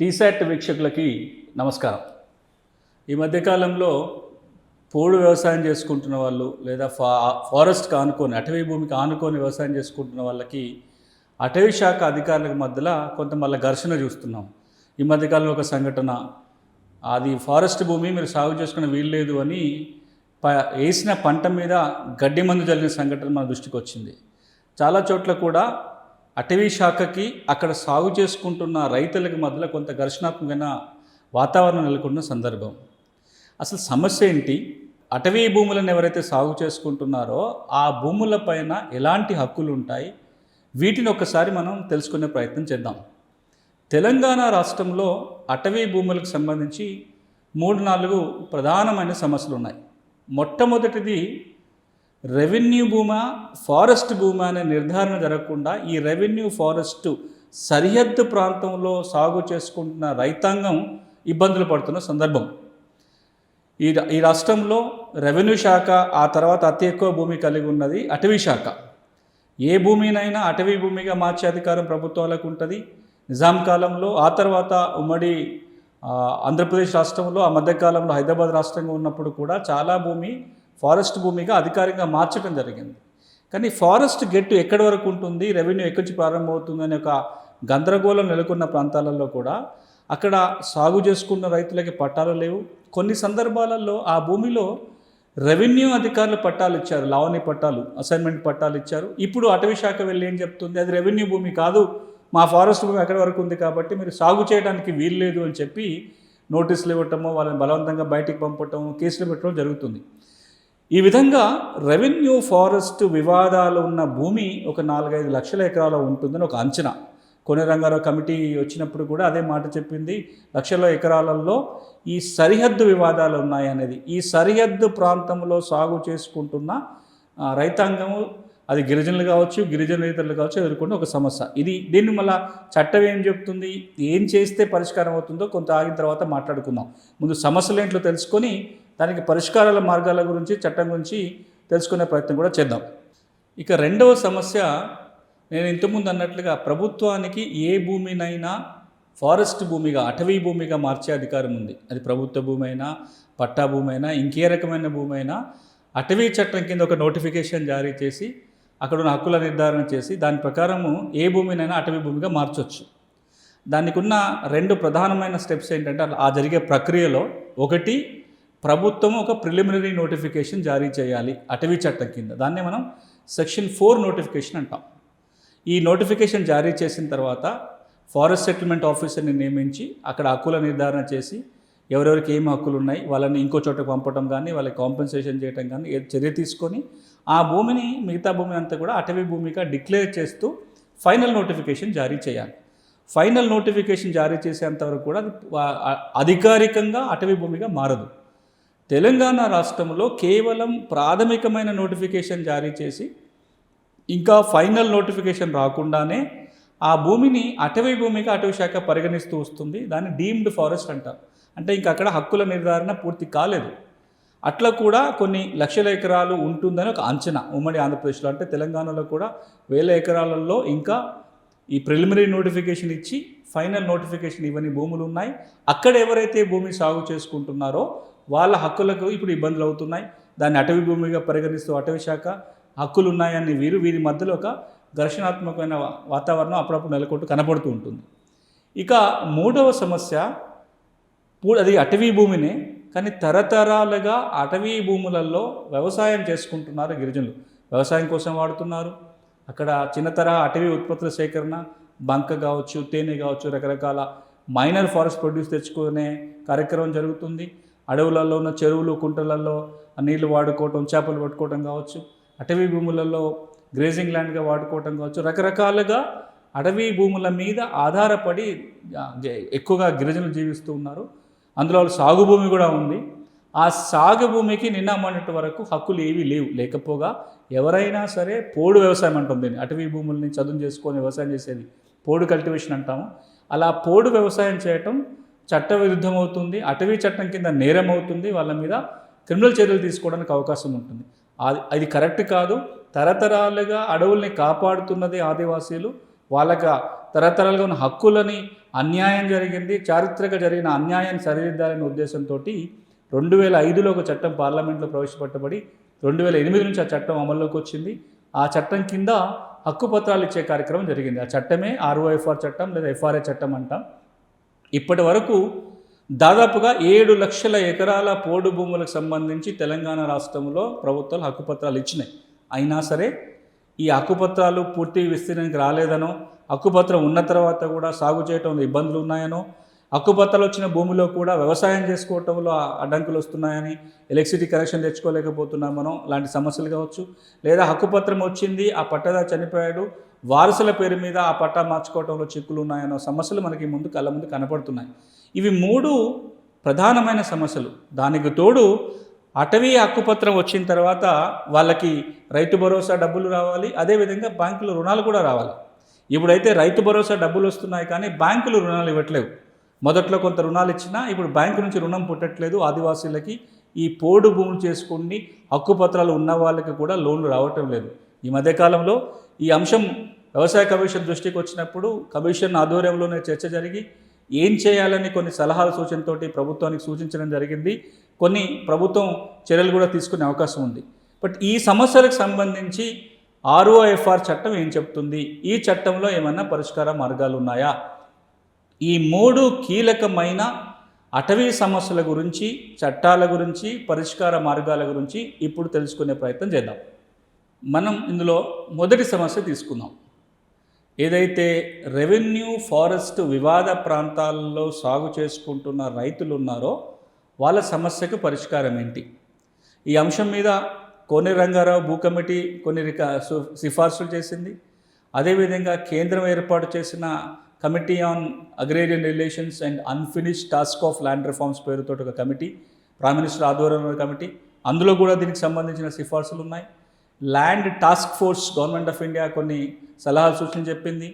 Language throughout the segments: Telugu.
టీశాట్ వీక్షకులకి నమస్కారం. ఈ మధ్యకాలంలో పోడు వ్యవసాయం చేసుకుంటున్న వాళ్ళు లేదా ఫా ఫారెస్ట్కి ఆనుకొని అటవీ భూమికి ఆనుకొని వ్యవసాయం చేసుకుంటున్న వాళ్ళకి అటవీ శాఖ అధికారుల మధ్యలో కొంత మళ్ళీ ఘర్షణ చూస్తున్నాం. ఈ మధ్యకాలంలో ఒక సంఘటన. అది ఫారెస్ట్ భూమి మీరు సాగు చేసుకునే వీల్లేదు అని ప వేసిన పంట మీద గడ్డి మందు జరిగిన సంఘటన మన దృష్టికి వచ్చింది. చాలా చోట్ల కూడా అటవీ శాఖకి అక్కడ సాగు చేసుకుంటున్న రైతులకి మధ్యలో కొంత ఘర్షణాత్మకమైన వాతావరణం నెలకొన్న సందర్భం. అసలు సమస్య ఏంటి? అటవీ భూములను ఎవరైతే సాగు చేసుకుంటున్నారో ఆ భూములపైన ఎలాంటి హక్కులు ఉంటాయి? వీటిని ఒకసారి మనం తెలుసుకునే ప్రయత్నం చేద్దాం. తెలంగాణ రాష్ట్రంలో అటవీ భూములకు సంబంధించి మూడు నాలుగు ప్రధానమైన సమస్యలు ఉన్నాయి మొట్టమొదటిది రెవెన్యూ భూమా ఫారెస్ట్ భూమా అనే నిర్ధారణ జరగకుండా ఈ రెవెన్యూ ఫారెస్ట్ సరిహద్దు ప్రాంతంలో సాగు చేసుకుంటున్న రైతాంగం ఇబ్బందులు పడుతున్న సందర్భం. ఈ ఈ రాష్ట్రంలో రెవెన్యూ శాఖ ఆ తర్వాత అతి ఎక్కువ భూమి కలిగి ఉన్నది అటవీ శాఖ. ఏ భూమినైనా అటవీ భూమిగా మార్చే అధికారం ప్రభుత్వాలకు ఉంటుంది. నిజాం కాలంలో ఆ తర్వాత ఉమ్మడి ఆంధ్రప్రదేశ్ రాష్ట్రంలో ఆ మధ్యకాలంలో హైదరాబాద్ రాష్ట్రంగా ఉన్నప్పుడు కూడా చాలా భూమి ఫారెస్ట్ భూమిగా అధికారికంగా మార్చడం జరిగింది. కానీ ఫారెస్ట్ గెట్టు ఎక్కడి వరకు ఉంటుంది? రెవెన్యూ ఎక్కడి నుంచి ప్రారంభమవుతుంది? అనే ఒక గందరగోళం నెలకొన్న ప్రాంతాలలో కూడా అక్కడ సాగు చేసుకున్న రైతులకి పట్టాలు లేవు. కొన్ని సందర్భాలలో ఆ భూమిలో రెవెన్యూ అధికారులు పట్టాలు ఇచ్చారు. లావణి పట్టాలు అసైన్మెంట్ పట్టాలు ఇచ్చారు. ఇప్పుడు అటవీ శాఖ వెళ్ళి ఏం చెప్తుంది? అది రెవెన్యూ భూమి కాదు. మా ఫారెస్ట్ భూమి ఎక్కడి వరకు ఉంది కాబట్టి మీరు సాగు చేయడానికి వీల్లేదు అని చెప్పి నోటీసులు ఇవ్వటము వాళ్ళని బలవంతంగా బయటికి పంపటము కేసులు పెట్టడం జరుగుతుంది. ఈ విధంగా రెవెన్యూ ఫారెస్ట్ వివాదాలు ఉన్న భూమి ఒక నాలుగైదు లక్షల ఎకరాల ఉంటుందని ఒక అంచనా. కొన్ని రంగారావు కమిటీ వచ్చినప్పుడు కూడా అదే మాట చెప్పింది. లక్షల ఎకరాలలో ఈ సరిహద్దు వివాదాలు ఉన్నాయనేది ఈ సరిహద్దు ప్రాంతంలో సాగు చేసుకుంటున్న రైతాంగము అది గిరిజనులు కావచ్చు గిరిజన రైతులు కావచ్చు ఎదుర్కొన్న ఒక సమస్య. ఇది దీన్ని మళ్ళా చట్టం ఏం చెప్తుంది? ఏం చేస్తే పరిష్కారం అవుతుందో కొంత ఆగిన తర్వాత మాట్లాడుకుందాం. ముందు సమస్యలు ఏంట్లో తెలుసుకొని దానికి పరిష్కారాల మార్గాల గురించి చట్టం గురించి తెలుసుకునే ప్రయత్నం కూడా చేద్దాం. ఇక రెండవ సమస్య నేను ఇంతకుముందు అన్నట్లుగా ప్రభుత్వానికి ఏ భూమినైనా ఫారెస్ట్ భూమిగా అటవీ భూమిగా మార్చే అధికారం ఉంది. అది ప్రభుత్వ భూమి అయినా పట్టా భూమి అయినా ఇంకే రకమైన భూమి అయినా అటవీ చట్టం కింద ఒక నోటిఫికేషన్ జారీ చేసి అక్కడ ఉన్న హక్కుల నిర్ధారణ చేసి దాని ప్రకారము ఏ భూమినైనా అటవీ భూమిగా మార్చొచ్చు. దానికి ఉన్న రెండు ప్రధానమైన స్టెప్స్ ఏంటంటే ఆ జరిగే ప్రక్రియలో ఒకటి ప్రభుత్వం ఒక ప్రిలిమినరీ నోటిఫికేషన్ జారీ చేయాలి. అటవీ చట్టం కింద. దాన్నే మనం సెక్షన్ ఫోర్ నోటిఫికేషన్ అంటాం. ఈ నోటిఫికేషన్ జారీ చేసిన తర్వాత ఫారెస్ట్ సెటిల్మెంట్ ఆఫీసర్ని నియమించి అక్కడ హక్కుల నిర్ధారణ చేసి ఎవరెవరికి ఏం హక్కులు ఉన్నాయి వాళ్ళని ఇంకో చోటకు పంపడం కానీ వాళ్ళకి కాంపెన్సేషన్ చేయడం కానీ ఏ చర్య తీసుకొని ఆ భూమిని మిగతా భూమిని అంతా కూడా అటవీ భూమిగా డిక్లేర్ చేస్తూ ఫైనల్ నోటిఫికేషన్ జారీ చేయాలి. ఫైనల్ నోటిఫికేషన్ జారీ చేసేంత వరకు కూడా అధికారికంగా అటవీ భూమిగా మారదు. తెలంగాణ రాష్ట్రంలో కేవలం ప్రాథమికమైన నోటిఫికేషన్ జారీ చేసి ఇంకా ఫైనల్ నోటిఫికేషన్ రాకుండానే ఆ భూమిని అటవీ భూమిగా అటవీ శాఖ పరిగణిస్తూ వస్తుంది. దాన్ని డీమ్డ్ ఫారెస్ట్ అంటారు. అంటే ఇంకా అక్కడ హక్కుల నిర్ధారణ పూర్తి కాలేదు. అట్లా కూడా కొన్ని లక్షల ఎకరాలు ఉంటుందని ఒక అంచనా ఉమ్మడి ఆంధ్రప్రదేశ్లో. అంటే తెలంగాణలో కూడా వేల ఎకరాలలో ఇంకా ఈ ప్రిలిమినరీ నోటిఫికేషన్ ఇచ్చి ఫైనల్ నోటిఫికేషన్ ఇవన్నీ భూములు ఉన్నాయి. అక్కడ ఎవరైతే భూమి సాగు చేసుకుంటున్నారో వాళ్ళ హక్కులకు ఇప్పుడు ఇబ్బందులు అవుతున్నాయి. దాన్ని అటవీ భూమిగా పరిగణిస్తూ అటవీ శాఖ హక్కులు ఉన్నాయని వీరు వీరి మధ్యలో ఒక ఘర్షణాత్మకమైన వాతావరణం అప్పుడప్పుడు నెలకొంటూ కనపడుతూ ఉంటుంది. ఇక మూడవ సమస్య అది అటవీ భూమినే కానీ తరతరాలుగా అటవీ భూములలో వ్యవసాయం చేసుకుంటున్నారు గిరిజనులు. వ్యవసాయం కోసం వాడుతున్నారు. అక్కడ చిన్న తరహా అటవీ ఉత్పత్తుల సేకరణ బంక కావచ్చు తేనె కావచ్చు రకరకాల మైనర్ ఫారెస్ట్ ప్రొడ్యూస్ తెచ్చుకునే కార్యక్రమం జరుగుతుంది. అడవులలో ఉన్న చెరువులు కుంటలలో ఆ నీళ్ళు వాడుకోవటం చేపలు పట్టుకోవటం కావచ్చు అటవీ భూములలో గ్రేజింగ్ ల్యాండ్గా వాడుకోవటం కావచ్చు రకరకాలుగా అటవీ భూముల మీద ఆధారపడి ఎక్కువగా గిరిజనులు జీవిస్తూ ఉన్నారు. అందులో సాగు భూమి కూడా ఉంది. ఆ సాగు భూమికి నిన్న మొన్నటి వరకు హక్కులు ఏవీ లేవు. లేకపోగా ఎవరైనా సరే పోడు వ్యవసాయం అంటుంది దీన్ని. అటవీ భూముల్ని చదును చేసుకొని వ్యవసాయం చేసేది పోడు కల్టివేషన్ అంటాము. అలా పోడు వ్యవసాయం చేయటం చట్ట విరుద్ధం అవుతుంది అటవీ చట్టం కింద నేరం అవుతుంది వాళ్ళ మీద క్రిమినల్ చర్యలు తీసుకోవడానికి అవకాశం ఉంటుంది. అది అది కరెక్ట్ కాదు. తరతరాలుగా అడవుల్ని కాపాడుతున్నది ఆదివాసీలు. వాళ్ళకి తరతరాలుగా ఉన్న హక్కులని అన్యాయం జరిగింది చారిత్రక జరిగిన అన్యాయాన్ని సరిదిద్దాలనే ఉద్దేశంతో రెండు వేల ఐదులో ఒక చట్టం పార్లమెంట్లో ప్రవేశపెట్టబడి రెండు వేల ఎనిమిది నుంచి ఆ చట్టం అమల్లోకి వచ్చింది. ఆ చట్టం కింద హక్కు పత్రాలు ఇచ్చే కార్యక్రమం జరిగింది. ఆ చట్టమే ఆర్ఓఎఫ్ఆర్ చట్టం లేదా ఎఫ్ఆర్ఏ చట్టం అంటాం. ఇప్పటి వరకు దాదాపుగా ఏడు లక్షల ఎకరాల పోడు భూములకు సంబంధించి తెలంగాణ రాష్ట్రంలో ప్రభుత్వాలు హక్కుపత్రాలు ఇచ్చినాయి. అయినా సరే ఈ హక్కుపత్రాలు పూర్తి విస్తీర్ణానికి రాలేదనో హక్కుపత్రం ఉన్న తర్వాత కూడా సాగు చేయటంలో ఇబ్బందులు ఉన్నాయనో హక్కుపత్రాలు వచ్చిన భూమిలో కూడా వ్యవసాయం చేసుకోవటంలో అడ్డంకులు వస్తున్నాయని ఎలక్ట్రిసిటీ కనెక్షన్ తెచ్చుకోలేకపోతున్నామనో లాంటి సమస్యలు కావచ్చు. లేదా హక్కుపత్రం వచ్చింది ఆ పట్టదారు చనిపోయాడు వారసుల పేరు మీద ఆ పట్టా మార్చుకోవటంలో చిక్కులు ఉన్నాయనో సమస్యలు మనకి ముందు కళ్ళ ముందు కనపడుతున్నాయి. ఇవి మూడు ప్రధానమైన సమస్యలు. దానికి తోడు అటవీ హక్కుపత్రం వచ్చిన తర్వాత వాళ్ళకి రైతు భరోసా డబ్బులు రావాలి అదేవిధంగా బ్యాంకులు రుణాలు కూడా రావాలి. ఇప్పుడైతే రైతు భరోసా డబ్బులు వస్తున్నాయి కానీ బ్యాంకులు రుణాలు ఇవ్వట్లేవు. మొదట్లో కొంత రుణాలు ఇచ్చినా ఇప్పుడు బ్యాంకు నుంచి రుణం పుట్టట్లేదు. ఆదివాసీలకి ఈ పోడు భూములు చేసుకుని హక్కుపత్రాలు ఉన్న వాళ్ళకి కూడా లోన్లు రావటం లేదు. ఈ మధ్యకాలంలో ఈ అంశం వ్యవసాయ కమిషన్ దృష్టికి వచ్చినప్పుడు కమిషన్ ఆధ్వర్యంలోనే చర్చ జరిగి ఏం చేయాలని కొన్ని సలహాల సూచనతోటి ప్రభుత్వానికి సూచించడం జరిగింది. కొన్ని ప్రభుత్వం చర్యలు కూడా తీసుకునే అవకాశం ఉంది. బట్ ఈ సమస్యలకు సంబంధించి ఆర్ఓఎఫ్ఆర్ చట్టం ఏం చెప్తుంది? ఈ చట్టంలో ఏమన్నా పరిష్కార మార్గాలు ఉన్నాయా? ఈ మూడు కీలకమైన అటవీ సమస్యల గురించి చట్టాల గురించి పరిష్కార మార్గాల గురించి ఇప్పుడు తెలుసుకునే ప్రయత్నం చేద్దాం. మనం ఇందులో మొదటి సమస్య తీసుకుందాం. ఏదైతే రెవెన్యూ ఫారెస్ట్ వివాద ప్రాంతాల్లో సాగు చేసుకుంటున్న రైతులు ఉన్నారో వాళ్ళ సమస్యకు పరిష్కారం ఏంటి? ఈ అంశం మీద కోనే రంగారావు భూ కమిటీ కొన్ని రిక సు- సిఫార్సులు చేసింది. అదేవిధంగా కేంద్రం ఏర్పాటు చేసిన committee on agrarian relations and unfinished task of land reforms పేరుతో ఒక కమిటీ ప్రైమ్ మినిస్టర్ ఆధ్వర్యంలో కమిటీ. అందులో కూడా దీనికి సంబంధించిన సిఫార్సులు ఉన్నాయి land task force government of India కొన్ని సలహాలు సూచనలు చెప్పింది.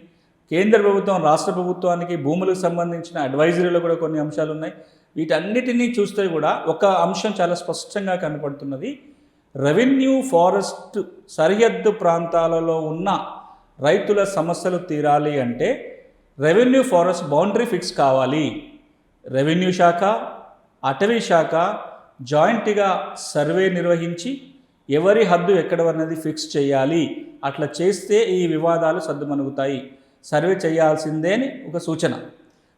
కేంద్ర ప్రభుత్వం రాష్ట్ర ప్రభుత్వానికి భూములకు సంబంధించిన అడ్వైజరీలో కూడా కొన్ని అంశాలు ఉన్నాయి వీటన్నిటినీ చూస్తే కూడా ఒక అంశం చాలా స్పష్టంగా కనపడుతున్నది. రెవెన్యూ ఫారెస్ట్ సరిహద్దు ప్రాంతాలలో ఉన్న రైతుల సమస్యలు తీరాలి అంటే రెవెన్యూ ఫారెస్ట్ బౌండరీ ఫిక్స్ కావాలి. రెవెన్యూ శాఖ అటవీ శాఖ జాయింట్గా సర్వే నిర్వహించి ఎవరి హద్దు ఎక్కడ అన్నది ఫిక్స్ చేయాలి. అట్లా చేస్తే ఈ వివాదాలు సర్దుమణుగుతాయి. సర్వే చేయాల్సిందే అని ఒక సూచన.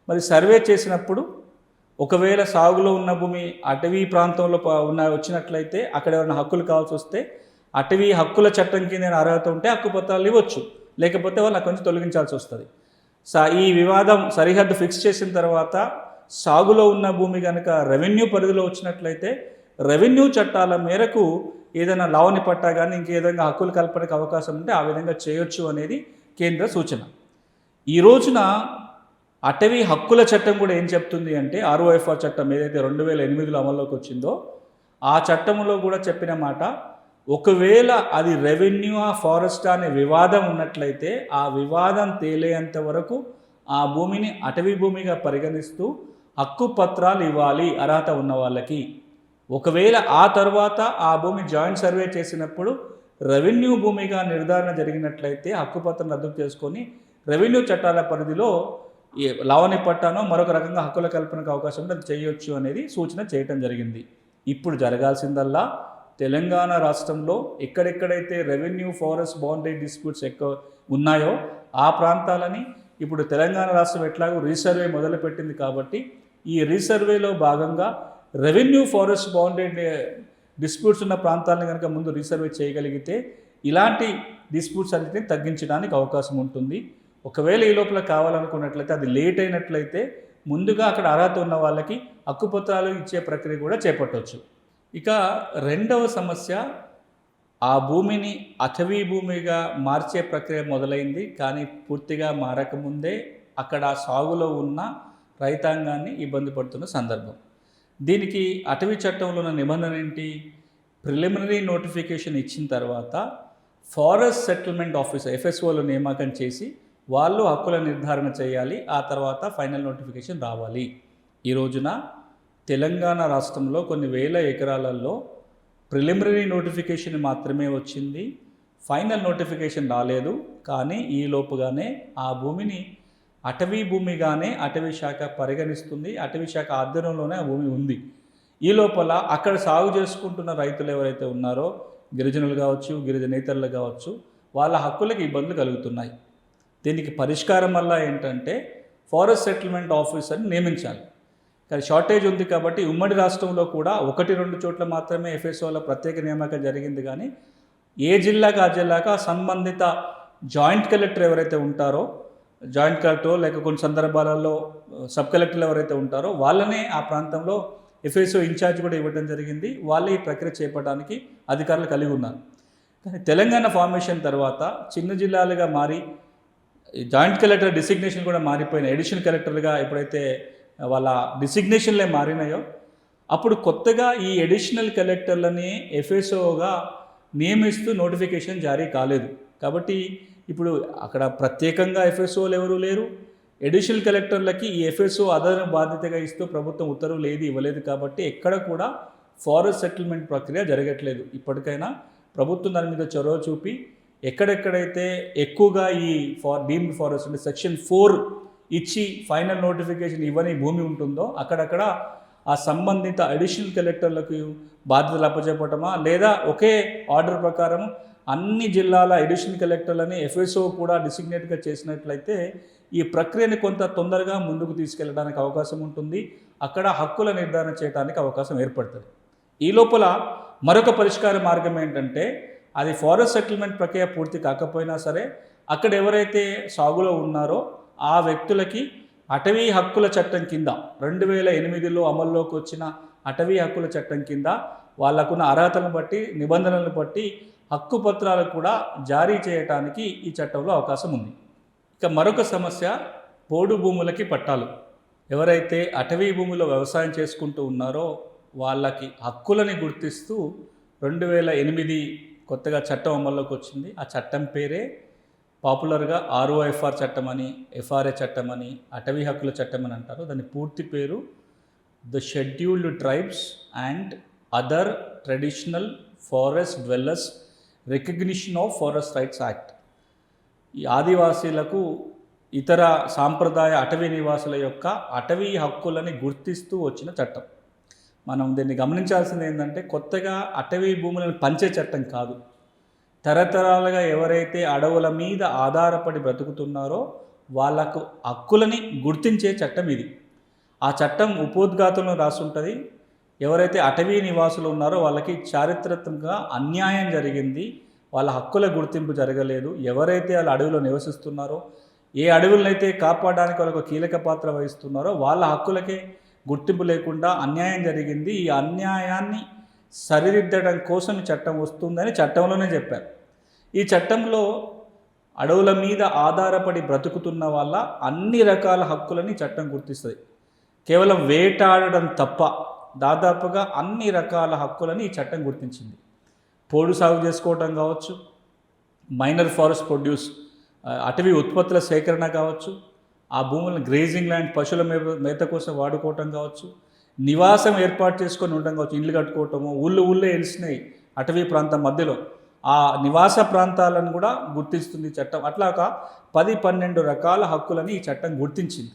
మరి సర్వే చేసినప్పుడు ఒకవేళ సాగులో ఉన్న భూమి అటవీ ప్రాంతంలో ఉన్న వచ్చినట్లయితే అక్కడ ఎవరైనా హక్కులు కావాల్సి వస్తే అటవీ హక్కుల చట్టం కింద అర్హత ఉంటే హక్కు పత్రాలు ఇవ్వచ్చు. లేకపోతే వాళ్ళు అక్కడి నుంచి తొలగించాల్సి వస్తుంది. సా ఈ వివాదం సరిహద్దు ఫిక్స్ చేసిన తర్వాత సాగులో ఉన్న భూమి కనుక రెవెన్యూ పరిధిలో వచ్చినట్లయితే రెవెన్యూ చట్టాల మేరకు ఏదైనా లావుని పట్టా కానీ ఇంకేదైనా హక్కులు కల్పనకు అవకాశం ఉంటే ఆ విధంగా చేయొచ్చు అనేది కేంద్ర సూచన. ఈ రోజున అటవీ హక్కుల చట్టం కూడా ఏం చెప్తుంది అంటే ఆర్ఓఎఫ్ఆర్ చట్టం ఏదైతే రెండు వేల ఎనిమిదిలో అమల్లోకి వచ్చిందో ఆ చట్టంలో కూడా చెప్పిన మాట ఒకవేళ అది రెవెన్యూ ఆ ఫారెస్ట్ అనే వివాదం ఉన్నట్లయితే ఆ వివాదం తేలేంత వరకు ఆ భూమిని అటవీ భూమిగా పరిగణిస్తూ హక్కు పత్రాలు ఇవ్వాలి అర్హత ఉన్న వాళ్ళకి. ఒకవేళ ఆ తర్వాత ఆ భూమి జాయింట్ సర్వే చేసినప్పుడు రెవెన్యూ భూమిగా నిర్ధారణ జరిగినట్లయితే హక్కుపత్రం రద్దు చేసుకొని రెవెన్యూ చట్టాల పరిధిలో ఈ లావణి పట్టానో మరొక రకంగా హక్కుల కల్పనకు అవకాశం ఉంటే అది చేయొచ్చు అనేది సూచన చేయటం జరిగింది. ఇప్పుడు జరగాల్సిందల్లా తెలంగాణ రాష్ట్రంలో ఎక్కడెక్కడైతే రెవెన్యూ ఫారెస్ట్ బౌండరీ డిస్ప్యూట్స్ ఎక్కువ ఉన్నాయో ఆ ప్రాంతాలని ఇప్పుడు తెలంగాణ రాష్ట్రం ఎట్లాగో రీసర్వే మొదలుపెట్టింది కాబట్టి ఈ రీసర్వేలో భాగంగా రెవెన్యూ ఫారెస్ట్ బౌండెడ్ డిస్ప్యూట్స్ ఉన్న ప్రాంతాలను కనుక ముందు రీసర్వే చేయగలిగితే ఇలాంటి డిస్ప్యూట్స్ అన్నిటిని తగ్గించడానికి అవకాశం ఉంటుంది. ఒకవేళ ఈ లోపల కావాలనుకున్నట్లయితే అది లేట్ అయినట్లయితే ముందుగా అక్కడ అర్హత ఉన్న వాళ్ళకి హక్కుపత్రాలు ఇచ్చే ప్రక్రియ కూడా చేపట్టవచ్చు ఇక రెండవ సమస్య ఆ భూమిని అటవీ భూమిగా మార్చే ప్రక్రియ మొదలైంది. కానీ పూర్తిగా మారకముందే అక్కడ సాగులో ఉన్న రైతాంగాన్ని ఇబ్బంది పడుతున్న సందర్భం. దీనికి అటవీ చట్టంలో ఉన్న నిబంధన ఏంటి? ప్రిలిమినరీ నోటిఫికేషన్ ఇచ్చిన తర్వాత ఫారెస్ట్ సెటిల్మెంట్ ఆఫీసర్ ఎఫ్ఎస్ఓలు నియామకం చేసి వాళ్ళు హక్కుల నిర్ధారణ చేయాలి ఆ తర్వాత ఫైనల్ నోటిఫికేషన్ రావాలి. ఈ రోజున తెలంగాణ రాష్ట్రంలో కొన్ని వేల ఎకరాలలో ప్రిలిమినరీ నోటిఫికేషన్ మాత్రమే వచ్చింది. ఫైనల్ నోటిఫికేషన్ రాలేదు కానీ ఈ లోపుగానే ఆ భూమిని అటవీ భూమిగానే అటవీ శాఖ పరిగణిస్తుంది. అటవీ శాఖ ఆధ్వర్యంలోనే ఆ భూమి ఉంది. ఈ లోపల అక్కడ సాగు చేసుకుంటున్న రైతులు ఎవరైతే ఉన్నారో గిరిజనులు కావచ్చు గిరిజనేతరులు కావచ్చు వాళ్ళ హక్కులకు ఇబ్బందులు కలుగుతున్నాయి. దీనికి పరిష్కారం వల్ల ఏంటంటే ఫారెస్ట్ సెటిల్మెంట్ ఆఫీసర్ని నియమించాలి. కానీ షార్టేజ్ ఉంది కాబట్టి ఉమ్మడి రాష్ట్రంలో కూడా ఒకటి రెండు చోట్ల మాత్రమే ఎఫ్ఎస్ఓల ప్రత్యేక నియామకం జరిగింది కానీ ఏ జిల్లాకు ఆ జిల్లాకు సంబంధిత జాయింట్ కలెక్టర్ ఎవరైతే ఉంటారో జాయింట్ కలెక్టర్ లేక కొన్ని సందర్భాలలో సబ్ కలెక్టర్లు ఎవరైతే ఉంటారో వాళ్ళనే ఆ ప్రాంతంలో ఎఫ్ఎస్ఓ ఇన్ఛార్జ్ కూడా ఇవ్వడం జరిగింది. వాళ్ళే ఈ ప్రక్రియ చేపట్టడానికి అధికారులు కలిగి ఉన్నారు. కానీ తెలంగాణ ఫార్మేషన్ తర్వాత చిన్న జిల్లాలుగా మారి జాయింట్ కలెక్టర్ డిసిగ్నేషన్ కూడా మారిపోయిన ఎడిషనల్ కలెక్టర్లుగా ఎప్పుడైతే వాళ్ళ డిసిగ్నేషన్లే మారినాయో అప్పుడు కొత్తగా ఈ ఎడిషనల్ కలెక్టర్లని ఎఫ్ఎస్ఓగా నియమిస్తూ నోటిఫికేషన్ జారీ కాలేదు. కాబట్టి ఇప్పుడు అక్కడ ప్రత్యేకంగా ఎఫ్ఎస్ఓలు ఎవరు లేరు. ఎడిషనల్ కలెక్టర్లకి ఈ ఎఫ్ఎస్ఓ అదన బాధ్యతగా ఇస్తూ ప్రభుత్వం ఉత్తర్వులు ఏది ఇవ్వలేదు కాబట్టి ఎక్కడ కూడా ఫారెస్ట్ సెటిల్మెంట్ ప్రక్రియ జరగట్లేదు. ఇప్పటికైనా ప్రభుత్వం దాని మీద చొరవ చూపి ఎక్కడెక్కడైతే ఎక్కువగా ఈ ఫార్ డీమ్డ్ ఫారెస్ట్ అంటే సెక్షన్ ఫోర్ ఇచ్చి ఫైనల్ నోటిఫికేషన్ ఇవ్వని భూమి ఉంటుందో అక్కడక్కడ ఆ సంబంధిత అడిషనల్ కలెక్టర్లకు బాధ్యతలు అప్పచెప్పటమా లేదా ఒకే ఆర్డర్ ప్రకారం అన్ని జిల్లాల ఎడిషనల్ కలెక్టర్లని ఎఫ్ఎస్ఓ కూడా డిసిగ్నేట్గా చేసినట్లయితే ఈ ప్రక్రియని కొంత తొందరగా ముందుకు తీసుకెళ్ళడానికి అవకాశం ఉంటుంది. అక్కడ హక్కుల నిర్ధారణ చేయడానికి అవకాశం ఏర్పడుతుంది. ఈ లోపల మరొక పరిష్కార మార్గం ఏంటంటే అది ఫారెస్ట్ సెటిల్మెంట్ ప్రక్రియ పూర్తి కాకపోయినా సరే అక్కడ ఎవరైతే సాగులో ఉన్నారో ఆ వ్యక్తులకి అటవీ హక్కుల చట్టం కింద రెండు వేల ఎనిమిదిలో అమల్లోకి వచ్చిన అటవీ హక్కుల చట్టం కింద వాళ్ళకున్న అర్హతలను బట్టి నిబంధనలను బట్టి హక్కు పత్రాలు కూడా జారీ చేయటానికి ఈ చట్టంలో అవకాశం ఉంది. ఇక మరొక సమస్య పోడు భూములకి పట్టాలు. ఎవరైతే అటవీ భూమిలో వ్యవసాయం చేసుకుంటూ ఉన్నారో వాళ్ళకి హక్కులని గుర్తిస్తూ రెండు వేల ఎనిమిది కొత్తగా చట్టం అమల్లోకి వచ్చింది. ఆ చట్టం పేరే పాపులర్గా ఆర్ఓఎఫ్ఆర్ చట్టం అని ఎఫ్ఆర్ఏ చట్టం అని అటవీ హక్కుల చట్టం అని అంటారు. దాని పూర్తి పేరు the scheduled tribes and other traditional forest dwellers recognition of forest rights act. ఈ ఆదివాసీలకు ఇతర సాంప్రదాయ అటవీ నివాసుల యొక్క అటవీ హక్కులని గుర్తిస్తూ వచ్చిన చట్టం. మనం దీన్ని గమనించాల్సింది ఏంటంటే కొత్తగా అటవీ భూములను పంచే చట్టం కాదు. తరతరాలుగా ఎవరైతే అడవుల మీద ఆధారపడి బ్రతుకుతున్నారో వాళ్ళకు హక్కులని గుర్తించే చట్టం ఇది. ఆ చట్టం ఉపోద్ఘాతంలో రాసుంటుంది ఎవరైతే అటవీ నివాసులు ఉన్నారో వాళ్ళకి చారిత్రకంగా అన్యాయం జరిగింది. వాళ్ళ హక్కుల గుర్తింపు జరగలేదు. ఎవరైతే వాళ్ళ అడవిలో నివసిస్తున్నారో ఏ అడవులనైతే కాపాడడానికి వాళ్ళకు కీలక పాత్ర వహిస్తున్నారో వాళ్ళ హక్కులకే గుర్తింపు లేకుండా అన్యాయం జరిగింది. ఈ అన్యాయాన్ని సరిదిద్దడం కోసం చట్టం వస్తుందని చట్టంలోనే చెప్పారు. ఈ చట్టంలో అడవుల మీద ఆధారపడి బ్రతుకుతున్న వాళ్ళ అన్ని రకాల హక్కులని చట్టం గుర్తిస్తుంది. కేవలం వేటాడడం తప్ప దాదాపుగా అన్ని రకాల హక్కులని ఈ చట్టం గుర్తించింది. పోడు సాగు చేసుకోవటం కావచ్చు మైనర్ ఫారెస్ట్ ప్రొడ్యూస్ అటవీ ఉత్పత్తుల సేకరణ కావచ్చు ఆ భూములను గ్రేజింగ్ ల్యాండ్ పశువుల మేత కోసం వాడుకోవటం కావచ్చు నివాసం ఏర్పాటు చేసుకొని ఉండడం కావచ్చు ఇల్లు కట్టుకోవటము ఊళ్ళు ఊళ్ళో వెలిసినాయి అటవీ ప్రాంతం మధ్యలో. ఆ నివాస ప్రాంతాలను కూడా గుర్తిస్తుంది చట్టం. అట్లాక పది పన్నెండు రకాల హక్కులని ఈ చట్టం గుర్తించింది.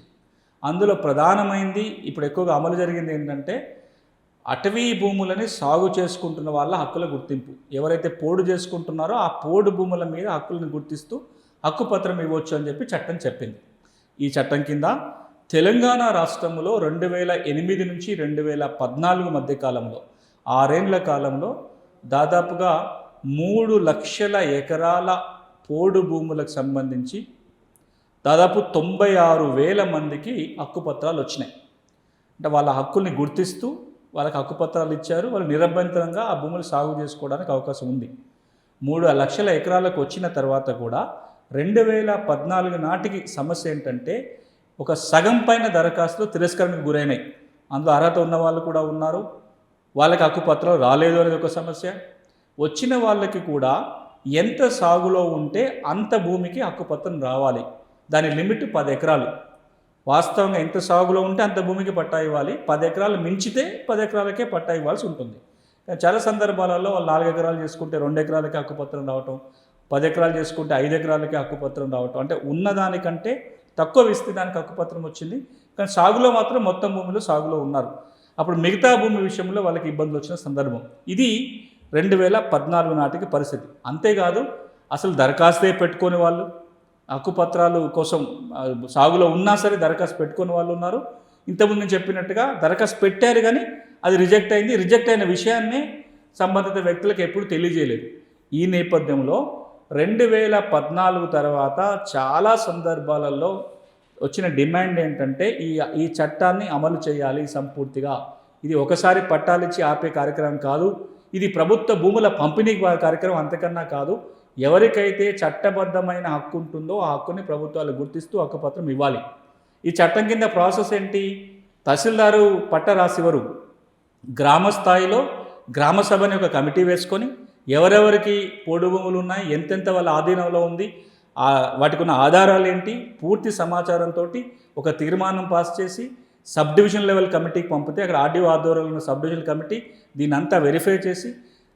అందులో ప్రధానమైంది ఇప్పుడు ఎక్కువగా అమలు జరిగింది ఏంటంటే అటవీ భూములని సాగు చేసుకుంటున్న వాళ్ళ హక్కుల గుర్తింపు. ఎవరైతే పోడు చేసుకుంటున్నారో ఆ పోడు భూముల మీద హక్కులను గుర్తిస్తూ హక్కు పత్రం ఇవ్వచ్చు అని చెప్పి చట్టం చెప్పింది. ఈ చట్టం కింద తెలంగాణ రాష్ట్రంలో రెండు వేల ఎనిమిది నుంచి రెండు వేల పద్నాలుగు మధ్య కాలంలో ఆరేండ్ల కాలంలో దాదాపుగా మూడు లక్షల ఎకరాల పోడు భూములకు సంబంధించి దాదాపు తొంభై ఆరు వేల మందికి హక్కుపత్రాలు వచ్చినాయి. అంటే వాళ్ళ హక్కుల్ని గుర్తిస్తూ వాళ్ళకి హక్కుపత్రాలు ఇచ్చారు. వాళ్ళు నిరభ్యంతరంగా ఆ భూములు సాగు చేసుకోవడానికి అవకాశం ఉంది. మూడు లక్షల ఎకరాలకు వచ్చిన తర్వాత కూడా రెండు వేల పద్నాలుగు నాటికి సమస్య ఏంటంటే ఒక సగం పైన దరఖాస్తులు తిరస్కరణకు గురైనాయి. అందులో అర్హత ఉన్న వాళ్ళు కూడా ఉన్నారు. వాళ్ళకి హక్కుపత్రాలు రాలేదు అనేది ఒక సమస్య. వచ్చిన వాళ్ళకి కూడా ఎంత సాగులో ఉంటే అంత భూమికి హక్కుపత్రం రావాలి. దాని లిమిట్ పది ఎకరాలు. వాస్తవంగా ఎంత సాగులో ఉంటే అంత భూమికి పట్టా ఇవ్వాలి. పది ఎకరాలు మించితే పది ఎకరాలకే పట్టా ఇవ్వాల్సి ఉంటుంది. చాలా సందర్భాలలో వాళ్ళు నాలుగు ఎకరాలు చేసుకుంటే రెండు ఎకరాలకే హక్కుపత్రం రావటం పది ఎకరాలు చేసుకుంటే ఐదు ఎకరాలకే హక్కుపత్రం రావటం. అంటే ఉన్నదానికంటే తక్కువ విస్తీర్ణానికి హక్కుపత్రం వచ్చింది. కానీ సాగులో మాత్రం మొత్తం భూమిలో సాగులో ఉన్నారు. అప్పుడు మిగతా భూమి విషయంలో వాళ్ళకి ఇబ్బందులు వచ్చిన సందర్భం. ఇది రెండు వేల పద్నాలుగు నాటికి పరిస్థితి. అంతేకాదు అసలు దరఖాస్తే పెట్టుకొని వాళ్ళు హక్కుపత్రాలు కోసం సాగులో ఉన్నా సరే దరఖాస్తు పెట్టుకున్న వాళ్ళు ఉన్నారు. ఇంతకుముందు నేను చెప్పినట్టుగా దరఖాస్తు పెట్టారు కానీ అది రిజెక్ట్ అయింది. రిజెక్ట్ అయిన విషయాన్ని సంబంధిత వ్యక్తులకు ఎప్పుడు తెలియజేయలేదు. ఈ నేపథ్యంలో రెండు వేల పద్నాలుగు తర్వాత చాలా సందర్భాలలో వచ్చిన డిమాండ్ ఏంటంటే ఈ ఈ చట్టాన్ని అమలు చేయాలి సంపూర్తిగా. ఇది ఒకసారి పట్టాలిచ్చి ఆపే కార్యక్రమం కాదు. ఇది ప్రభుత్వ భూముల పంపిణీ కార్యక్రమం అంతకన్నా కాదు. ఎవరికైతే చట్టబద్ధమైన హక్కు ఉంటుందో ఆ హక్కుని ప్రభుత్వాలు గుర్తిస్తూ హక్కుపత్రం ఇవ్వాలి. ఈ చట్టం కింద ప్రాసెస్ ఏంటి? తహసీల్దారు పట్ట రాసివరు గ్రామ స్థాయిలో గ్రామ సభని ఒక కమిటీ వేసుకొని ఎవరెవరికి పోడు భూములు ఉన్నాయి ఎంతెంత వాళ్ళ ఆధీనంలో ఉంది వాటికి ఉన్న ఆధారాలు ఏంటి పూర్తి సమాచారంతో ఒక తీర్మానం పాస్ చేసి సబ్ డివిజన్ లెవెల్ కమిటీకి పంపితే అక్కడ ఆర్డీఓ ఆధ్వర్యంలో ఉన్న సబ్ డివిజన్ కమిటీ దీని అంతా వెరిఫై చేసి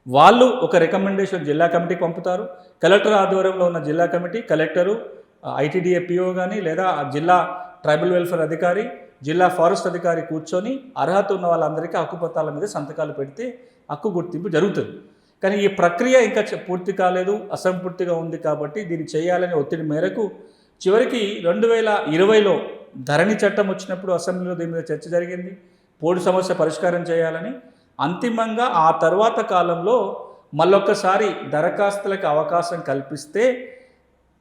వాళ్ళు ఒక రికమెండేషన్ జిల్లా కమిటీకి పంపుతారు. కలెక్టర్ ఆధ్వర్యంలో ఉన్న జిల్లా కమిటీ కలెక్టరు ఐటీడీఏ పిఓ కానీ లేదా జిల్లా ట్రైబల్ వెల్ఫేర్ అధికారి జిల్లా ఫారెస్ట్ అధికారి కూర్చొని అర్హత ఉన్న వాళ్ళందరికీ హక్కుపత్రాల మీద సంతకాలు పెడితే హక్కు గుర్తింపు జరుగుతుంది. కానీ ఈ ప్రక్రియ ఇంకా పూర్తి కాలేదు అసంపూర్తిగా ఉంది కాబట్టి దీన్ని చేయాలనే ఒత్తిడి మేరకు చివరికి రెండు వేల ఇరవైలో ధరణి చట్టం వచ్చినప్పుడు అసెంబ్లీలో దీని మీద చర్చ జరిగింది. పోడు సమస్య పరిష్కారం చేయాలని అంతిమంగా ఆ తర్వాత కాలంలో మళ్ళొక్కసారి దరఖాస్తులకు అవకాశం కల్పిస్తే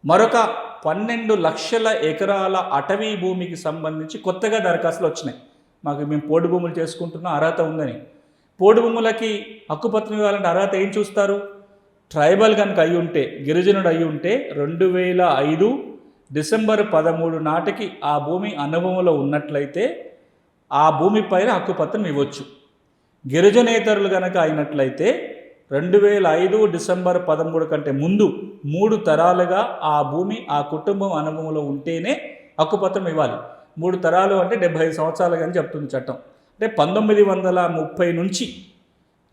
మరొక పన్నెండు లక్షల ఎకరాల అటవీ భూమికి సంబంధించి కొత్తగా దరఖాస్తులు వచ్చినాయి. మాకు మేము పోడు భూములు చేసుకుంటున్నాం అర్హత ఉందని. పోడు భూములకి హక్కుపత్రం ఇవ్వాలంటే అర్హత ఏం చూస్తారు? ట్రైబల్ కనుక అయి ఉంటే గిరిజనుడు అయి ఉంటే రెండు వేల ఐదు డిసెంబర్ పదమూడు నాటికి ఆ భూమి అనుభవంలో ఉన్నట్లయితే ఆ భూమిపైన హక్కుపత్రం ఇవ్వచ్చు. గిరిజనేతరులు కనుక అయినట్లయితే రెండు వేల ఐదు డిసెంబర్ పదమూడు కంటే ముందు మూడు తరాలుగా ఆ భూమి ఆ కుటుంబం అనుభవంలో ఉంటేనే హక్కుపత్రం ఇవ్వాలి. మూడు తరాలు అంటే డెబ్బై ఐదు సంవత్సరాలు కానీ చెప్తుంది చట్టం. అంటే పంతొమ్మిది వందల ముప్పై నుంచి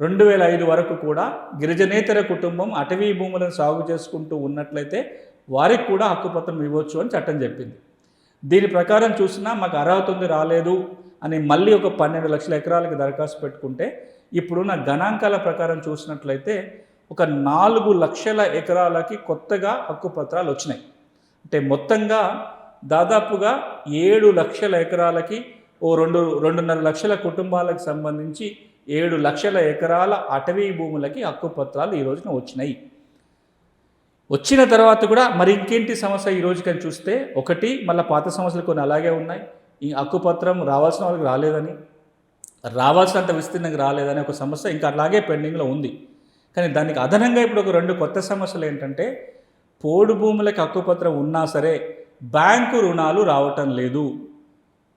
రెండు వేల ఐదు వరకు కూడా గిరిజనేతర కుటుంబం అటవీ భూములను సాగు చేసుకుంటూ ఉన్నట్లయితే వారికి కూడా హక్కుపత్రం ఇవ్వచ్చు అని చట్టం చెప్పింది. దీని ప్రకారం చూసినా మాకు అర్హత ఉంది రాలేదు. అని మళ్ళీ ఒక పన్నెండు లక్షల ఎకరాలకు దరఖాస్తు పెట్టుకుంటే ఇప్పుడున్న గణాంకాల ప్రకారం చూసినట్లయితే ఒక నాలుగు లక్షల ఎకరాలకి కొత్తగా హక్కుపత్రాలు వచ్చినాయి. అంటే మొత్తంగా దాదాపుగా ఏడు లక్షల ఎకరాలకి ఓ రెండు రెండున్నర లక్షల కుటుంబాలకు సంబంధించి ఏడు లక్షల ఎకరాల అటవీ భూములకి హక్కుపత్రాలు ఈ రోజున వచ్చినాయి. వచ్చిన తర్వాత కూడా మరి ఇంకేంటి సమస్య ఈ రోజు కానీ చూస్తే ఒకటి మళ్ళీ పాత సమస్యలు కొన్ని అలాగే ఉన్నాయి. ఈ హక్కుపత్రం రావాల్సిన వాళ్ళకి రాలేదని రావాల్సినంత విస్తీర్ణంగా రాలేదని ఒక సమస్య ఇంకా అలాగే పెండింగ్లో ఉంది. కానీ దానికి అదనంగా ఇప్పుడు ఒక రెండు కొత్త సమస్యలు ఏంటంటే పోడు భూములకు హక్కుపత్రం ఉన్నా సరే బ్యాంకు రుణాలు రావటం లేదు.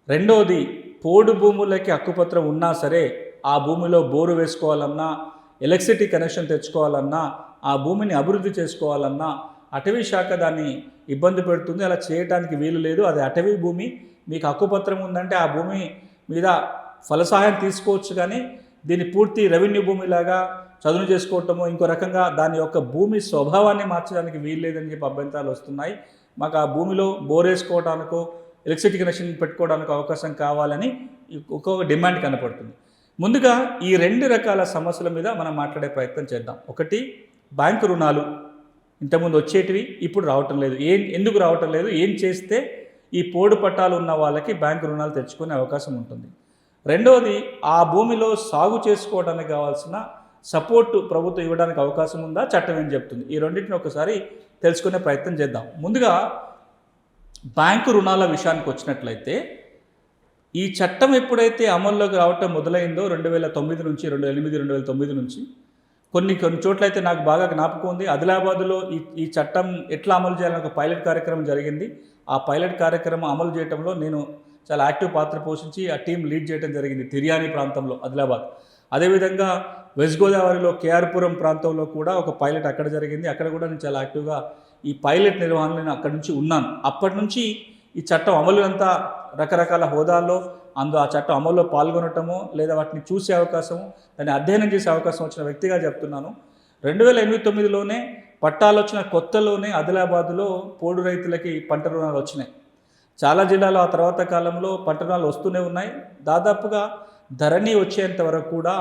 రెండోది పోడు భూములకి హక్కుపత్రం ఉన్నా సరే ఆ భూమిలో బోరు వేసుకోవాలన్నా ఎలక్ట్రిసిటీ కనెక్షన్ తెచ్చుకోవాలన్నా ఆ భూమిని అభివృద్ధి చేసుకోవాలన్నా అటవీ శాఖ దాన్ని ఇబ్బంది పెడుతుంది. అలా చేయడానికి వీలు లేదు. అది అటవీ భూమి మీకు హక్కుపత్రం ఉందంటే ఆ భూమి మీద ఫలసహాయం తీసుకోవచ్చు కానీ దీన్ని పూర్తి రెవెన్యూ భూమిలాగా చదును చేసుకోవటము ఇంకో రకంగా దాని యొక్క భూమి స్వభావాన్ని మార్చడానికి వీలు లేదని చెప్పి అభ్యంతరాలు వస్తున్నాయి. మాకు ఆ భూమిలో బోర్ వేసుకోవడానికో ఎలక్ట్రిసిటీ కనెక్షన్ పెట్టుకోవడానికి అవకాశం కావాలని ఒక్కొక్క డిమాండ్ కనపడుతుంది. ముందుగా ఈ రెండు రకాల సమస్యల మీద మనం మాట్లాడే ప్రయత్నం చేద్దాం. ఒకటి బ్యాంకు రుణాలు. ఇంతకుముందు వచ్చేటివి ఇప్పుడు రావటం లేదు. ఏం ఎందుకు రావటం లేదు? ఏం చేస్తే ఈ పోడు పట్టాలు ఉన్న వాళ్ళకి బ్యాంకు రుణాలు తెచ్చుకునే అవకాశం ఉంటుంది. రెండవది ఆ భూమిలో సాగు చేసుకోవడానికి కావాల్సిన సపోర్టు ప్రభుత్వం ఇవ్వడానికి అవకాశం ఉందా? చట్టం ఏం చెప్తుంది? ఈ రెండింటిని ఒకసారి తెలుసుకునే ప్రయత్నం చేద్దాం. ముందుగా బ్యాంకు రుణాల విషయానికి వచ్చినట్లయితే ఈ చట్టం ఎప్పుడైతే అమల్లోకి రావటం మొదలైందో రెండు వేల తొమ్మిది నుంచి రెండు వేల ఎనిమిది రెండు వేల తొమ్మిది నుంచి కొన్ని కొన్ని చోట్ల అయితే నాకు బాగా జ్ఞాపకం ఉంది. ఆదిలాబాద్లో ఈ ఈ చట్టం ఎట్లా అమలు చేయాలని ఒక పైలట్ కార్యక్రమం జరిగింది. ఆ పైలట్ కార్యక్రమం అమలు చేయడంలో నేను చాలా యాక్టివ్ పాత్ర పోషించి ఆ టీం లీడ్ చేయడం జరిగింది తిరియాని ప్రాంతంలో ఆదిలాబాద్. అదేవిధంగా వెస్ట్ గోదావరిలో కేఆర్పురం ప్రాంతంలో కూడా ఒక పైలట్ అక్కడ జరిగింది. అక్కడ కూడా నేను చాలా యాక్టివ్గా ఈ పైలట్ నిర్వహణ నేను అక్కడి నుంచి ఉన్నాను. అప్పటి నుంచి ఈ చట్టం అమలు అంతా రకరకాల హోదాల్లో అందు ఆ చట్టం అమల్లో పాల్గొనటము లేదా వాటిని చూసే అవకాశము దాన్ని అధ్యయనం చేసే అవకాశం వచ్చిన వ్యక్తిగా చెప్తున్నాను. రెండు వేల ఎనిమిది తొమ్మిదిలోనే పట్టాలు వచ్చిన కొత్తలోనే ఆదిలాబాద్లో పోడు రైతులకి పంట రుణాలు వచ్చినాయి. చాలా జిల్లాలో ఆ తర్వాత కాలంలో పంట రుణాలు వస్తూనే ఉన్నాయి. దాదాపుగా ధరణి వచ్చేంత వరకు కూడా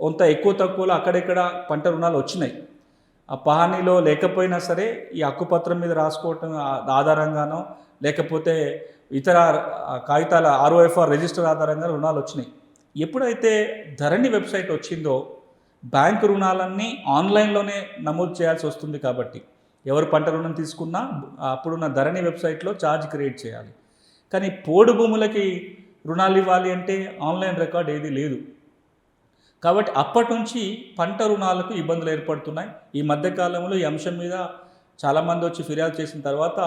కొంత ఎక్కువ తక్కువలో అక్కడెక్కడ పంట రుణాలు వచ్చినాయి. ఆ పహానీలో లేకపోయినా సరే ఈ హక్కుపత్రం మీద రాసుకోవటం ఆధారంగానో లేకపోతే ఇతర కాగితాల ఆర్ఓఎఫ్ఆర్ రిజిస్టర్ ఆధారంగా రుణాలు వచ్చినాయి. ఎప్పుడైతే ధరణి వెబ్సైట్ వచ్చిందో బ్యాంక్ రుణాలన్నీ ఆన్లైన్లోనే నమోదు చేయాల్సి వస్తుంది కాబట్టి ఎవరు పంట రుణం తీసుకున్నా అప్పుడున్న ధరణి వెబ్సైట్లో ఛార్జ్ క్రియేట్ చేయాలి. కానీ పోడు భూములకి రుణాలు ఇవ్వాలి అంటే ఆన్లైన్ రికార్డ్ ఏది లేదు. కాబట్టి అప్పటి నుంచి పంట రుణాలకు ఇబ్బందులు ఏర్పడుతున్నాయి. ఈ మధ్యకాలంలో ఈ అంశం మీద చాలామంది వచ్చి ఫిర్యాదు చేసిన తర్వాత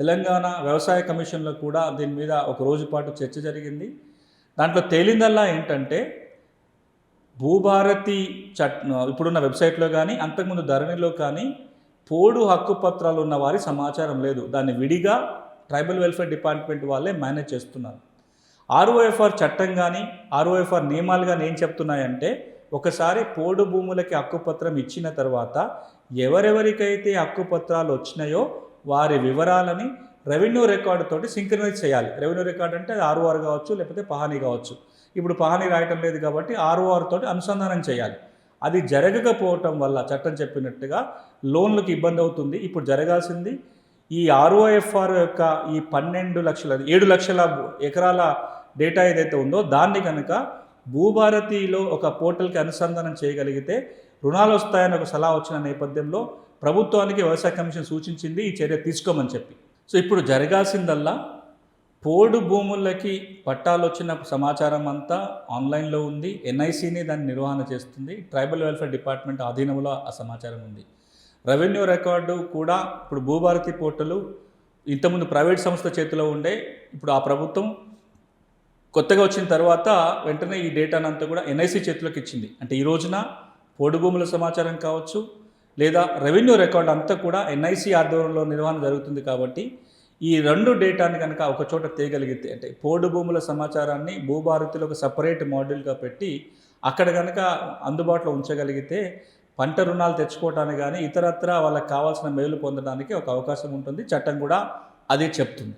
తెలంగాణ వ్యవసాయ కమిషన్లో కూడా దీని మీద ఒక రోజు పాటు చర్చ జరిగింది. దాంట్లో తేలిందల్లా ఏంటంటే భూభారతి చట్ ఇప్పుడున్న వెబ్సైట్లో కానీ అంతకుముందు ధరణిలో కానీ పోడు హక్కు పత్రాలు ఉన్న వారి సమాచారం లేదు. దాన్ని విడిగా ట్రైబల్ వెల్ఫేర్ డిపార్ట్మెంట్ వాళ్ళే మేనేజ్ చేస్తున్నారు. ఆర్ఓఎఫ్ఆర్ చట్టం కానీ ఆర్ఓఎఫ్ఆర్ నియమాలు కానీ ఏం చెప్తున్నాయంటే ఒకసారి పోడు భూములకి హక్కుపత్రం ఇచ్చిన తర్వాత ఎవరెవరికైతే హక్కుపత్రాలు వచ్చినాయో వారి వివరాలని రెవెన్యూ రికార్డు తోటి సింక్రనైజ్ చేయాలి. రెవెన్యూ రికార్డ్ అంటే అది ఆర్ఓఆర్ కావచ్చు లేకపోతే పహానీ కావచ్చు. ఇప్పుడు పహానీ రాయటం లేదు కాబట్టి ఆర్ఓఆర్ తోటి అనుసంధానం చేయాలి. అది జరగకపోవటం వల్ల చట్టం చెప్పినట్టుగా లోన్లకు ఇబ్బంది అవుతుంది. ఇప్పుడు జరగాల్సింది ఈ ఆర్ఓఎఫ్ఆర్ యొక్క ఈ పన్నెండు లక్షల ఏడు లక్షల ఎకరాల డేటా ఏదైతే ఉందో దాన్ని కనుక భూభారతిలో ఒక పోర్టల్కి అనుసంధానం చేయగలిగితే రుణాలు వస్తాయని ఒక సలహా వచ్చిన నేపథ్యంలో ప్రభుత్వానికి వ్యవసాయ కమిషన్ సూచించింది ఈ చర్య తీసుకోమని చెప్పి. సో ఇప్పుడు జరగాల్సిందల్లా పోడు భూములకి పట్టాలు వచ్చిన సమాచారం అంతా ఆన్లైన్లో ఉంది. ఎన్ఐసిని దాన్ని నిర్వహణ చేస్తుంది. ట్రైబల్ వెల్ఫేర్ డిపార్ట్మెంట్ ఆధీనంలో ఆ సమాచారం ఉంది. రెవెన్యూ రికార్డు కూడా ఇప్పుడు భూభారతి పోర్టలు ఇంతకుముందు ప్రైవేట్ సంస్థ చేతిలో ఉండే. ఇప్పుడు ఆ ప్రభుత్వం కొత్తగా వచ్చిన తర్వాత వెంటనే ఈ డేటానంతా కూడా ఎన్ఐసి చేతిలోకి ఇచ్చింది. అంటే ఈ రోజున పోడు భూముల సమాచారం కావచ్చు లేదా రెవెన్యూ రికార్డ్ అంతా కూడా ఎన్ఐసి ఆధ్వర్యంలో నిర్వహణ జరుగుతుంది కాబట్టి ఈ రెండు డేటాని కనుక ఒకచోట తీయగలిగితే తేయగలిగితే అంటే పోడు భూముల సమాచారాన్ని భూభారతిలో ఒక సపరేట్ మాడ్యూల్గా పెట్టి అక్కడ కనుక అందుబాటులో ఉంచగలిగితే పంట రుణాలు తెచ్చుకోవటానికి కానీ ఇతరత్ర వాళ్ళకి కావాల్సిన మేలు పొందడానికి ఒక అవకాశం ఉంటుంది. చట్టం కూడా అదే చెప్తుంది.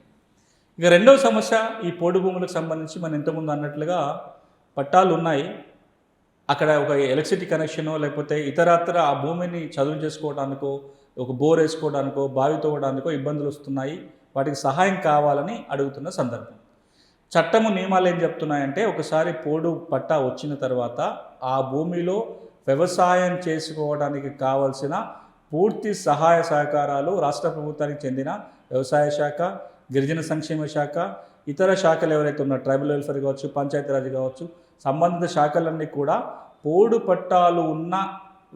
ఇక రెండవ సమస్య ఈ పోడు భూములకు సంబంధించి మనం ఇంతకుముందు అన్నట్లుగా పట్టాలు ఉన్నాయి. అక్కడ ఒక ఎలక్ట్రిసిటీ కనెక్షనో లేకపోతే ఇతరత్ర ఆ భూమిని చదువు చేసుకోవడానికో ఒక బోర్ వేసుకోవడానికో బావి తవ్వడానికో ఇబ్బందులు వస్తున్నాయి. వాటికి సహాయం కావాలని అడుగుతున్న సందర్భం. చట్టము నియమాలు ఏం చెప్తున్నాయంటే ఒకసారి పోడు పట్టా వచ్చిన తర్వాత ఆ భూమిలో వ్యవసాయం చేసుకోవడానికి కావలసిన పూర్తి సహాయ సహకారాలు రాష్ట్ర ప్రభుత్వానికి చెందిన వ్యవసాయ శాఖ గిరిజన సంక్షేమ శాఖ ఇతర శాఖలు ఎవరైతే ఉన్నారో ట్రైబల్ వెల్ఫేర్ కావచ్చు పంచాయతీరాజ్ కావచ్చు సంబంధిత శాఖలన్నీ కూడా పోడు పట్టాలు ఉన్న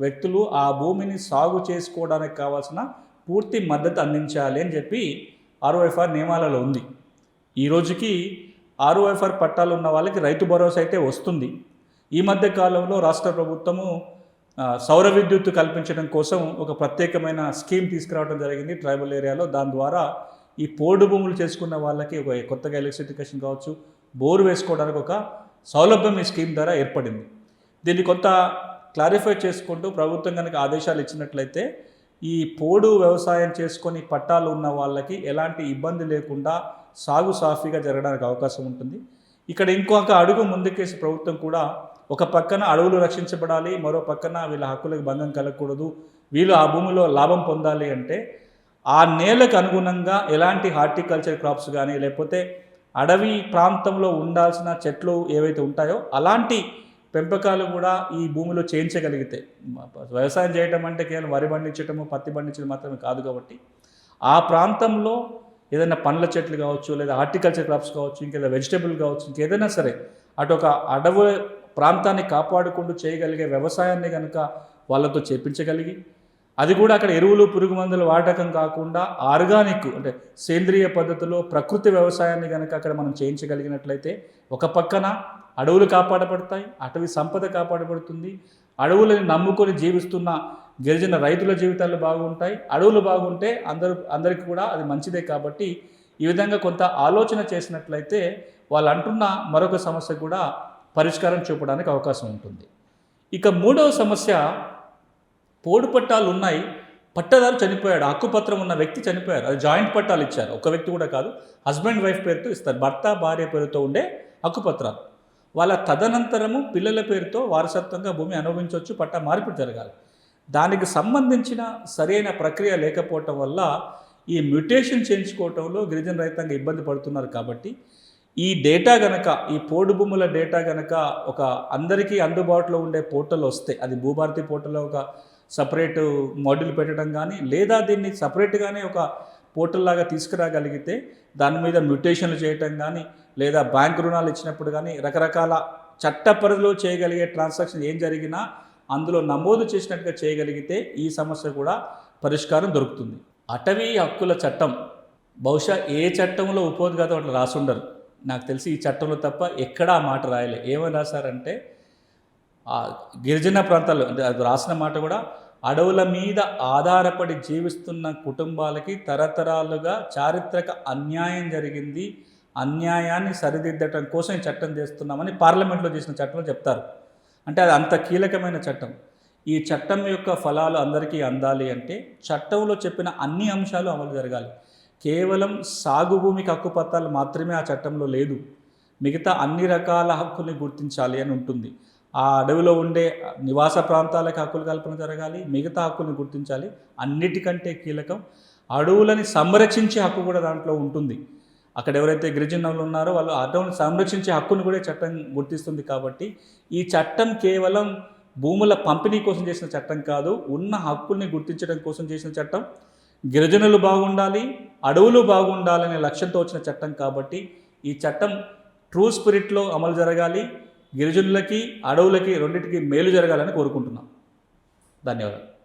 వ్యక్తులు ఆ భూమిని సాగు చేసుకోవడానికి కావాల్సిన పూర్తి మద్దతు అందించాలి అని చెప్పి ఆర్ఓఎఫ్ఆర్ నియమాలలో ఉంది. ఈ రోజుకి ఆర్ఓఎఫ్ఆర్ పట్టాలు ఉన్న వాళ్ళకి రైతు భరోసా అయితే వస్తుంది. ఈ మధ్య కాలంలో రాష్ట్ర ప్రభుత్వము సౌర విద్యుత్తు కల్పించడం కోసం ఒక ప్రత్యేకమైన స్కీమ్ తీసుకురావడం జరిగింది ట్రైబల్ ఏరియాలో. దాని ద్వారా ఈ పోడు భూములు చేసుకున్న వాళ్ళకి ఒక కొత్తగా ఎలక్ట్రిఫికేషన్ కావచ్చు బోరు వేసుకోవడానికి ఒక సౌలభ్యం ఈ స్కీమ్ ద్వారా ఏర్పడింది. దీన్ని కొంత క్లారిఫై చేసుకుంటూ ప్రభుత్వం కనుక ఆదేశాలు ఇచ్చినట్లయితే ఈ పోడు వ్యవసాయం చేసుకొని పట్టాలు ఉన్న వాళ్ళకి ఎలాంటి ఇబ్బంది లేకుండా సాగు సాఫీగా జరగడానికి అవకాశం ఉంటుంది. ఇక్కడ ఇంకొక అడుగు ముందుకేసి ప్రభుత్వం కూడా ఒక పక్కన అడవులు రక్షించబడాలి మరో పక్కన వీళ్ళ హక్కులకు భంగం కలగకూడదు వీళ్ళు ఆ భూమిలో లాభం పొందాలి అంటే ఆ నేలకు అనుగుణంగా ఎలాంటి హార్టికల్చర్ క్రాప్స్ కానీ లేకపోతే అడవి ప్రాంతంలో ఉండాల్సిన చెట్లు ఏవైతే ఉంటాయో అలాంటి పెంపకాలు కూడా ఈ భూమిలో చేయించగలిగితే వ్యవసాయం చేయటం అంటే కేవలం వరి పండించటము పత్తి పండించడం మాత్రమే కాదు కాబట్టి ఆ ప్రాంతంలో ఏదైనా పండ్ల చెట్లు కావచ్చు లేదా హార్టికల్చర్ క్రాప్స్ కావచ్చు ఇంకేదైనా వెజిటబుల్ కావచ్చు ఇంకేదైనా సరే అటు ఒక అడవి ప్రాంతాన్ని కాపాడుకుంటూ చేయగలిగే వ్యవసాయాన్ని కనుక వాళ్ళతో చేపించగలిగి అది కూడా అక్కడ ఎరువులు పురుగు మందుల వాడకం కాకుండా ఆర్గానిక్ అంటే సేంద్రియ పద్ధతిలో ప్రకృతి వ్యవసాయాన్ని కనుక అక్కడ మనం చేయించగలిగినట్లయితే ఒక పక్కన అడవులు కాపాడబడతాయి అటవీ సంపద కాపాడబడుతుంది. అడవులని నమ్ముకొని జీవిస్తున్న గిరిజన రైతుల జీవితాలు బాగుంటాయి. అడవులు బాగుంటే అందరూ అందరికీ కూడా అది మంచిదే కాబట్టి ఈ విధంగా కొంత ఆలోచన చేసినట్లయితే వాళ్ళు అంటున్న మరొక సమస్య కూడా పరిష్కారం చూపడానికి అవకాశం ఉంటుంది. ఇక మూడవ సమస్య పోడు పట్టాలు ఉన్నాయి పట్టదారు చనిపోయాడు హక్కుపత్రం ఉన్న వ్యక్తి చనిపోయారు అది జాయింట్ పట్టాలు ఇచ్చారు. ఒక వ్యక్తి కూడా కాదు హస్బెండ్ వైఫ్ పేరుతో ఇస్తారు భర్త భార్య పేరుతో ఉండే హక్కుపత్రాలు. వాళ్ళ తదనంతరము పిల్లల పేరుతో వారసత్వంగా భూమి అనుభవించవచ్చు పట్టా మార్పిడి జరగాలి. దానికి సంబంధించిన సరైన ప్రక్రియ లేకపోవటం వల్ల ఈ మ్యూటేషన్ చేయించుకోవటంలో గిరిజన రైతాంగం ఇబ్బంది పడుతున్నారు కాబట్టి ఈ డేటా గనక ఈ పోడు భూముల డేటా గనక ఒక అందరికీ అందుబాటులో ఉండే పోర్టల్ వస్తే అది భూభారతి పోర్టల్లో ఒక సపరేట్ మాడ్యూల్ పెట్టడం కానీ లేదా దీన్ని సపరేట్గానే ఒక పోర్టల్ లాగా తీసుకురాగలిగితే దాని మీద మ్యూటేషన్లు చేయటం కానీ లేదా బ్యాంక్ రుణాలు ఇచ్చినప్పుడు కానీ రకరకాల చట్ట పరిధిలో చేయగలిగే ట్రాన్సాక్షన్ ఏం జరిగినా అందులో నమోదు చేసినట్టుగా చేయగలిగితే ఈ సమస్య కూడా పరిష్కారం దొరుకుతుంది. అటవీ హక్కుల చట్టం. బహుశా ఏ చట్టంలో ఉపోద్ఘాతం అట్లా రాసుండరు. నాకు తెలిసి ఈ చట్టంలో తప్ప ఎక్కడా ఆ మాట రాయలే. ఏమని రాశారంటే గిరిజన ప్రాంతాల్లో అంటే అది రాసిన మాట కూడా అడవుల మీద ఆధారపడి జీవిస్తున్న కుటుంబాలకి తరతరాలుగా చారిత్రక అన్యాయం జరిగింది. అన్యాయాన్ని సరిదిద్దటం కోసం ఈ చట్టం చేస్తున్నామని పార్లమెంట్లో చేసిన చట్టంలో చెప్తారు. అంటే అది అంత కీలకమైన చట్టం. ఈ చట్టం యొక్క ఫలాలు అందరికీ అందాలి అంటే చట్టంలో చెప్పిన అన్ని అంశాలు అమలు జరగాలి. కేవలం సాగు భూమికి హక్కు పత్రాలు మాత్రమే ఆ చట్టంలో లేదు. మిగతా అన్ని రకాల హక్కుల్ని గుర్తించాలి అని ఉంటుంది. ఆ అడవిలో ఉండే నివాస ప్రాంతాలకు హక్కులు కల్పన జరగాలి మిగతా హక్కుల్ని గుర్తించాలి. అన్నిటికంటే కీలకం అడవులని సంరక్షించే హక్కు కూడా దాంట్లో ఉంటుంది. అక్కడ ఎవరైతే గిరిజనులు ఉన్నారో వాళ్ళు అడవులను సంరక్షించే హక్కును కూడా చట్టం గుర్తిస్తుంది కాబట్టి ఈ చట్టం కేవలం భూముల పంపిణీ కోసం చేసిన చట్టం కాదు ఉన్న హక్కుల్ని గుర్తించడం కోసం చేసిన చట్టం. గిరిజనులు బాగుండాలి అడవులు బాగుండాలనే లక్ష్యంతో వచ్చిన చట్టం కాబట్టి ఈ చట్టం ట్రూ స్పిరిట్లో అమలు జరగాలి. గిరిజనులకి అడవులకి రెండింటికి మేలు జరగాలని కోరుకుంటున్నాం. ధన్యవాదాలు.